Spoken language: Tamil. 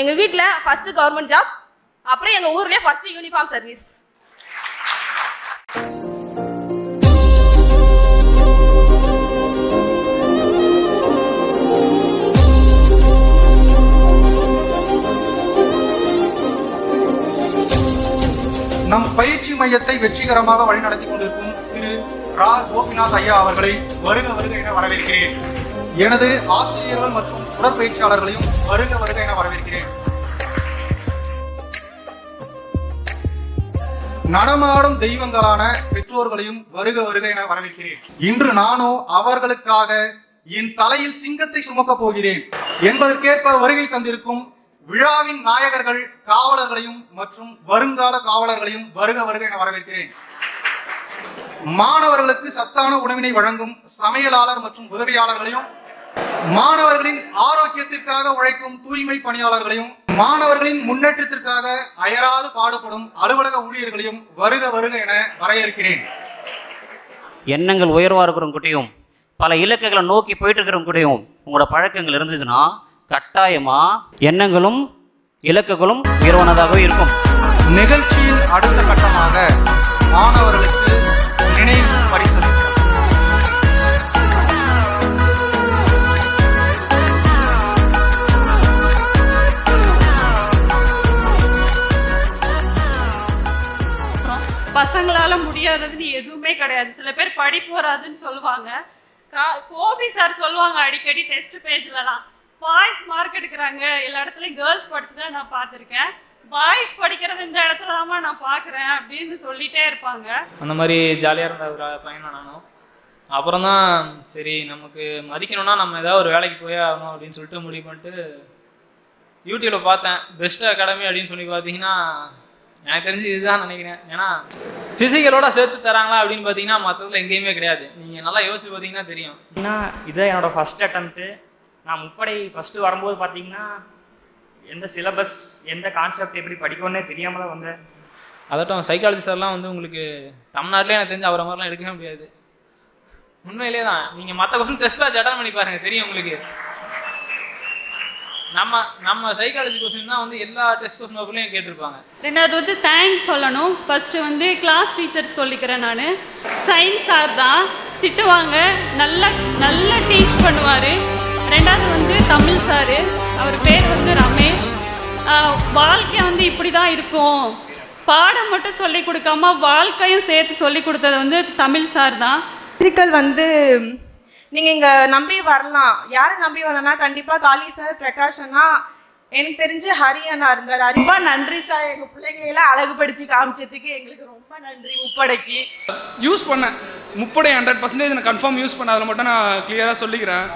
எங்கள் வீட்டில் ஃபஸ்ட்டு கவர்மெண்ட் ஜாப் அப்புறம் எங்கள் ஊர்லேயே ஃபஸ்ட்டு யூனிஃபார்ம் சர்வீஸ் நம் பயிற்சி மையத்தை வெற்றிகரமாக வழிநடத்தி கொண்டிருக்கும் திரு ரா. கோபிநாத் ஐயா அவர்களை வருக வருக என வரவேற்கிறேன். எனது ஆசிரியர்கள் மற்றும் உடற்பயிற்சியாளர்களையும் வருக வருக என வரவேற்கிறேன். நடமாடும் தெய்வங்களான பெற்றோர்களையும் வருக வருக என வரவேற்கிறேன். இன்று நானோ அவர்களுக்காக என் தலையில் சிங்கத்தை சுமக்கப் போகிறேன். என்பதற்கேற்ப வருகை தந்திருக்கும் விழாவின் நாயகர்கள் காவலர்களையும் மற்றும் வருங்கால காவலர்களையும் வருக வருக என வரவேற்கிறேன். மாணவர்களுக்கு சத்தான உணவினை வழங்கும் சமையலாளர் மற்றும் உதவியாளர்களையும் மாணவர்களின் ஆரோக்கியத்திற்காக உழைக்கும் தூய்மை பணியாளர்களையும் மாணவர்களின் முன்னேற்றத்திற்காக அயராது பாடுபடும் அலுவலக ஊழியர்களையும் வருக வருக என வரையறுக்கிறேன் எண்ணங்கள் உயர்வாக இருக்கிறவங்ககிட்டையும் பல இலக்குகளை நோக்கி போயிட்டு இருக்கிறவங்ககிட்டையும் உங்களோட பழக்கங்கள் இருந்துச்சுன்னா கட்டாயமாக எண்ணங்களும் இலக்குகளும் உயர்வானதாகவே இருக்கும். நிகழ்ச்சியின் அடுத்த கட்டமாக மாணவர்களுக்கு பசங்களால முடியாததுன்னு எதுவுமே கிடையாது. சில பேர் படிப்பு வராதுன்னு சொல்லுவாங்க. கா- கோபி சார் சொல்லுவாங்க அடிக்கடி டெஸ்ட் பேஜ்லலாம் பாய்ஸ் மார்க் எடுக்கிறாங்க. எல்லா இடத்துலையும் கேர்ள்ஸ் படிச்சு தான் நான் பார்த்துருக்கேன். பாய்ஸ் படிக்கிறது இந்த இடத்துல தான் நான் பார்க்குறேன் அப்படின்னு சொல்லிட்டே இருப்பாங்க. அந்த மாதிரி ஜாலியாக இருந்த ஒரு பையன் தான் நானும். அப்புறம் தான் சரி நமக்கு மதிக்கணும்னா நம்ம ஏதாவது ஒரு வேலைக்கு போயே ஆகணும் அப்படின்னு சொல்லிட்டு முடிவு பண்ணிட்டு யூடியூப்பில் பார்த்தேன். பெஸ்ட் அகாடமி அப்படின்னு சொல்லி பார்த்தீங்கன்னா எனக்கு தெரிஞ்சு இதுதான் நினைக்கிறேன். ஏன்னா ஃபிசிக்கலோட சேர்த்து தராங்களா அப்படின்னு பார்த்தீங்கன்னா மற்றதுல எங்கேயுமே கிடையாது. நீங்கள் நல்லா யோசிச்சு பார்த்தீங்கன்னா தெரியும். ஏன்னா இது என்னோட ஃபஸ்ட் அட்டம்ப்ட்டு நான் முப்படை ஃபஸ்ட்டு வரும்போது பார்த்தீங்கன்னா எந்த சிலபஸ் எந்த கான்செப்ட் எப்படி படிக்கணும்னே தெரியாமல் தான் வந்தேன். அதட்டும் சைக்காலஜி சார்லாம் வந்து உங்களுக்கு தமிழ்நாட்டிலே எனக்கு தெரிஞ்சு அவரை மாதிரிலாம் எடுக்கவே முடியாது. உண்மையிலே தான் நீங்கள் மற்ற கொஸ்டின் டெஸ்ட் பேட்ச் அட்டன் பண்ணி பாருங்க தெரியும் உங்களுக்கு. நம்ம நம்ம சைக்காலஜி கொஸ்டின் தான் வந்து எல்லா டெஸ்ட் கொஸ்டின் பேப்பர்லையும் கேட்டிருப்பாங்க. ரெண்டாவது வந்து தேங்க்ஸ் சொல்லணும். ஃபஸ்ட்டு வந்து கிளாஸ் டீச்சர் சொல்லிக்கிறேன் நான். சயின்ஸ் சார் தான் திட்டுவாங்க. நல்லா நல்லா டீச் பண்ணுவார். ரெண்டாவது வந்து தமிழ் சார் அவர் பேர் வந்து ரமேஷ். வாழ்க்கை வந்து இப்படி தான் இருக்கும். பாடம் மட்டும் சொல்லி கொடுக்காம வாழ்க்கையும் சேர்த்து சொல்லி கொடுத்தது வந்து தமிழ் சார் தான். ஃபிசிக்கல் வந்து நீங்கள் இங்கே நம்பி வரலாம். யாரை நம்பி வரலன்னா கண்டிப்பாக காளி சார் பிரகாஷ் அண்ணா எனக்கு தெரிஞ்சு ஹரி அண்ணா இருந்தார். ரொம்ப நன்றி சார். எங்கள் பிள்ளைங்களை அழகுபடுத்தி காமிச்சதுக்கு எங்களுக்கு ரொம்ப நன்றி முப்படைக்கு. யூஸ் பண்ணேன். முப்படை ஹண்ட்ரட் பர்சன்டேஜ் நான் கன்ஃபார்ம் யூஸ் பண்ண அதில் மட்டும் நான் கிளியராக சொல்லிக்கிறேன்.